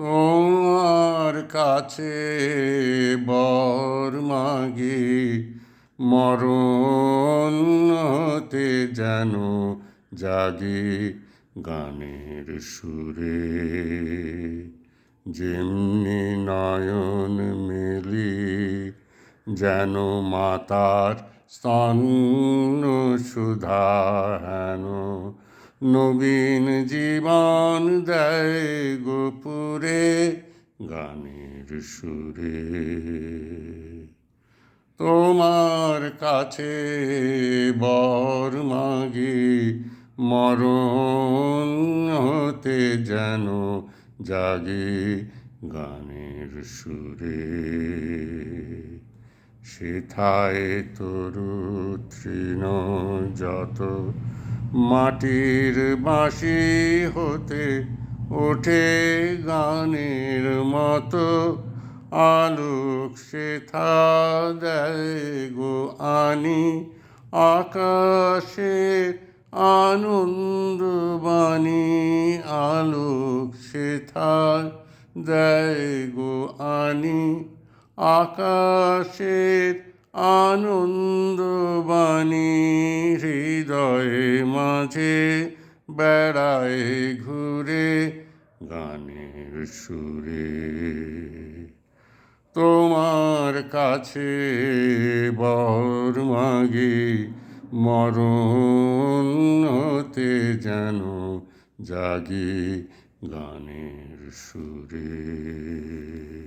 তোমার কাছে বর মাগে, মরণ হতে যেন জাগে গানের সুরে। যেমনি নয়ন মেলি, যেন মাতার স্তন্য সুধা হেন। নবীন জীবন দেয় গানের সুরে। তোমার কাছে বর মাগে মরণ হতে যেন জাগে গানের সুরে। সেথায় তরু তৃণ যত মাটির বাঁশি হতে ওঠে গানের মতো, আলোক দেয় গো আনি আকাশের আনন্দ বাণী, আলোক দেয় গো আনি, আকাশের আনন্দ বাণী হৃদয়ে মাঝে বেড়ায় ঘুরে গানের সুরে। তোমার কাছে বর মাগে মরণ হতে যেন জাগে গানের সুরে।